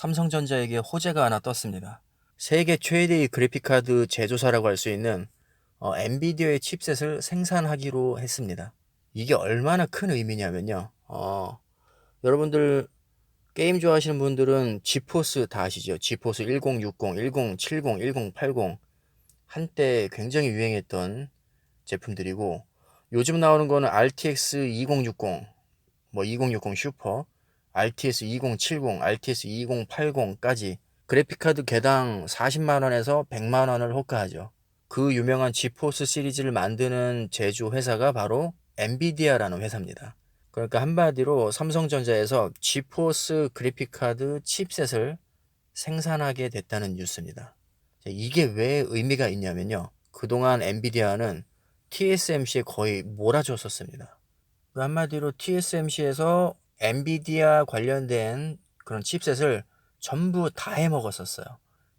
삼성전자에게 호재가 하나 떴습니다. 세계 최대의 그래픽카드 제조사라고 할 수 있는 어, 엔비디아의 칩셋을 생산하기로 했습니다. 이게 얼마나 큰 의미냐면요. 어, 여러분들 게임 좋아하시는 분들은 지포스 다 아시죠? 지포스 1060, 1070, 1080 한때 굉장히 유행했던 제품들이고 요즘 나오는 거는 RTX 2060, 뭐 2060 슈퍼, RTX 2070, RTX 2080까지 그래픽카드 개당 40만 원에서 100만 원을 호가하죠. 그 유명한 지포스 시리즈를 만드는 제조 회사가 바로 엔비디아라는 회사입니다. 그러니까 한마디로 삼성전자에서 지포스 그래픽카드 칩셋을 생산하게 됐다는 뉴스입니다. 이게 왜 의미가 있냐면요. 그동안 엔비디아는 TSMC에 거의 몰아줬었습니다. 그 한마디로 TSMC에서 엔비디아 관련된 그런 칩셋을 전부 다 해먹었었어요.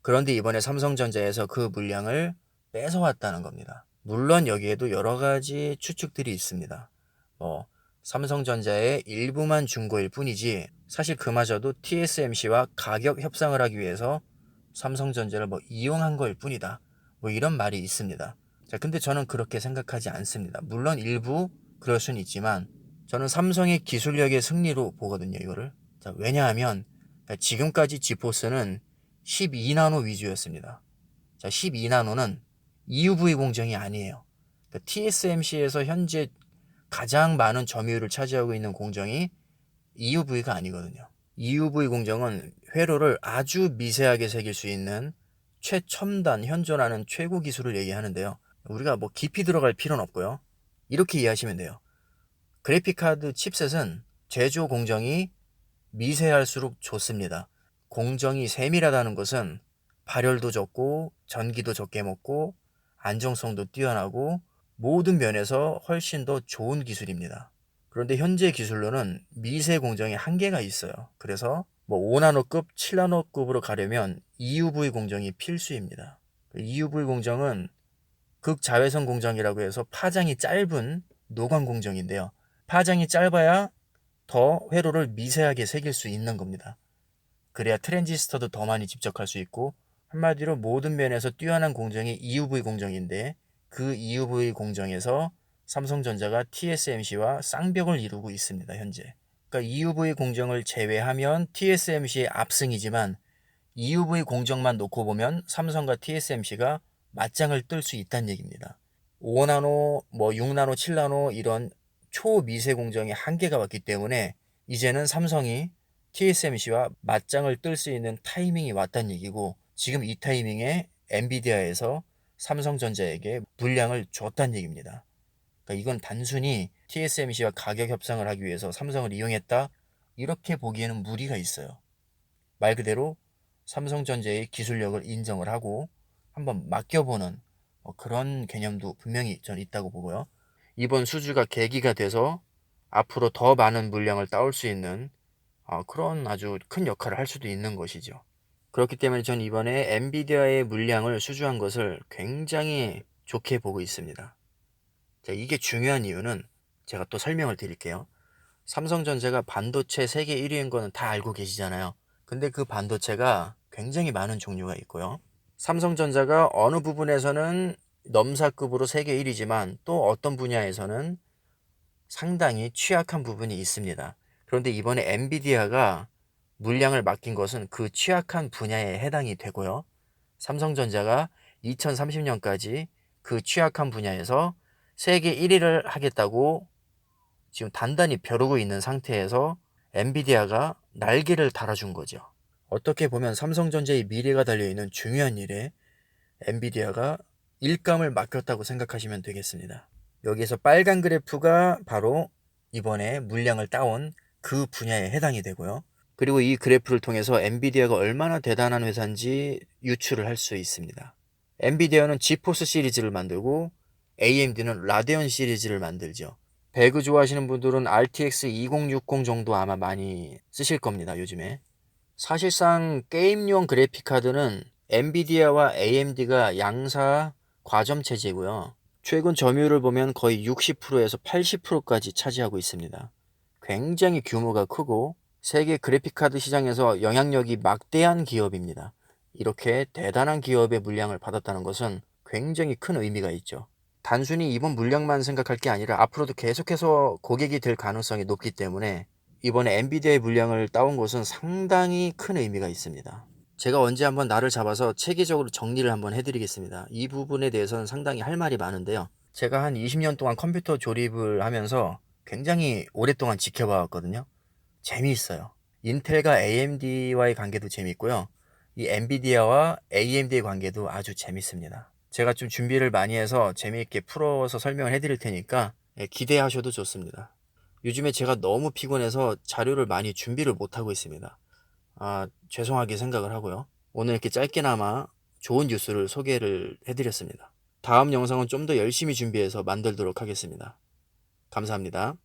그런데 이번에 삼성전자에서 그 물량을 뺏어왔다는 겁니다. 물론 여기에도 여러 가지 추측들이 있습니다. 뭐 삼성전자의 일부만 준 거일 뿐이지 사실 그마저도 TSMC와 가격 협상을 하기 위해서 삼성전자를 뭐 이용한 거일 뿐이다. 뭐 이런 말이 있습니다. 자, 근데 저는 그렇게 생각하지 않습니다. 물론 일부 그럴 수는 있지만 저는 삼성의 기술력의 승리로 보거든요, 이거를. 자, 왜냐하면 지금까지 지포스는 12나노 위주였습니다. 자, 12나노는 EUV 공정이 아니에요. 그러니까 TSMC에서 현재 가장 많은 점유율을 차지하고 있는 공정이 EUV가 아니거든요. EUV 공정은 회로를 아주 미세하게 새길 수 있는 최첨단 현존하는 최고 기술을 얘기하는데요. 우리가 뭐 깊이 들어갈 필요는 없고요. 이렇게 이해하시면 돼요. 그래픽카드 칩셋은 제조 공정이 미세할수록 좋습니다. 공정이 세밀하다는 것은 발열도 적고 전기도 적게 먹고 안정성도 뛰어나고 모든 면에서 훨씬 더 좋은 기술입니다. 그런데 현재 기술로는 미세 공정에 한계가 있어요. 그래서 뭐 5나노급, 7나노급으로 가려면 EUV 공정이 필수입니다. EUV 공정은 극자외선 공정이라고 해서 파장이 짧은 노광 공정인데요. 파장이 짧아야 더 회로를 미세하게 새길 수 있는 겁니다. 그래야 트랜지스터도 더 많이 집적할 수 있고 한마디로 모든 면에서 뛰어난 공정이 EUV 공정인데 그 EUV 공정에서 삼성전자가 TSMC와 쌍벽을 이루고 있습니다. 현재. 그러니까 EUV 공정을 제외하면 TSMC의 압승이지만 EUV 공정만 놓고 보면 삼성과 TSMC가 맞짱을 뜰 수 있다는 얘기입니다. 5나노, 뭐 6나노, 7나노 이런 초미세 공정에 한계가 왔기 때문에 이제는 삼성이 TSMC와 맞짱을 뜰 수 있는 타이밍이 왔다는 얘기고 지금 이 타이밍에 엔비디아에서 삼성전자에게 물량을 줬다는 얘기입니다. 그러니까 이건 단순히 TSMC와 가격 협상을 하기 위해서 삼성을 이용했다 이렇게 보기에는 무리가 있어요. 말 그대로 삼성전자의 기술력을 인정을 하고 한번 맡겨보는 뭐 그런 개념도 분명히 저는 있다고 보고요. 이번 수주가 계기가 돼서 앞으로 더 많은 물량을 따올 수 있는 어, 그런 아주 큰 역할을 할 수도 있는 것이죠. 그렇기 때문에 전 이번에 엔비디아의 물량을 수주한 것을 굉장히 좋게 보고 있습니다. 자, 이게 중요한 이유는 제가 또 설명을 드릴게요. 삼성전자가 반도체 세계 1위인 거는 다 알고 계시잖아요. 근데 그 반도체가 굉장히 많은 종류가 있고요. 삼성전자가 어느 부분에서는 넘사급으로 세계 1위지만 또 어떤 분야에서는 상당히 취약한 부분이 있습니다. 그런데 이번에 엔비디아가 물량을 맡긴 것은 그 취약한 분야에 해당이 되고요. 삼성전자가 2030년까지 그 취약한 분야에서 세계 1위를 하겠다고 지금 단단히 벼르고 있는 상태에서 엔비디아가 날개를 달아준 거죠. 어떻게 보면 삼성전자의 미래가 달려있는 중요한 일에 엔비디아가 일감을 맡겼다고 생각하시면 되겠습니다. 여기에서 빨간 그래프가 바로 이번에 물량을 따온 그 분야에 해당이 되고요. 그리고 이 그래프를 통해서 엔비디아가 얼마나 대단한 회사인지 유추를 할 수 있습니다. 엔비디아는 지포스 시리즈를 만들고 AMD는 라데온 시리즈를 만들죠. 배그 좋아하시는 분들은 RTX 2060 정도 아마 많이 쓰실 겁니다, 요즘에. 사실상 게임용 그래픽카드는 엔비디아와 AMD가 양사 과점 체제고요. 최근 점유율을 보면 거의 60%에서 80%까지 차지하고 있습니다. 굉장히 규모가 크고 세계 그래픽카드 시장에서 영향력이 막대한 기업입니다. 이렇게 대단한 기업의 물량을 받았다는 것은 굉장히 큰 의미가 있죠. 단순히 이번 물량만 생각할 게 아니라 앞으로도 계속해서 고객이 될 가능성이 높기 때문에 이번에 엔비디아의 물량을 따온 것은 상당히 큰 의미가 있습니다. 제가 언제 한번 날을 잡아서 체계적으로 정리를 한번 해드리겠습니다. 이 부분에 대해서는 상당히 할 말이 많은데요. 제가 한 20년 동안 컴퓨터 조립을 하면서 굉장히 오랫동안 지켜봐왔거든요. 재미있어요. 인텔과 AMD와의 관계도 재밌고요. 이 엔비디아와 AMD의 관계도 아주 재밌습니다. 제가 좀 준비를 많이 해서 재미있게 풀어서 설명을 해드릴 테니까 예, 기대하셔도 좋습니다. 요즘에 제가 너무 피곤해서 자료를 많이 준비를 못하고 있습니다. 아, 죄송하게 생각을 하고요. 오늘 이렇게 짧게나마 좋은 뉴스를 소개를 해드렸습니다. 다음 영상은 좀 더 열심히 준비해서 만들도록 하겠습니다. 감사합니다.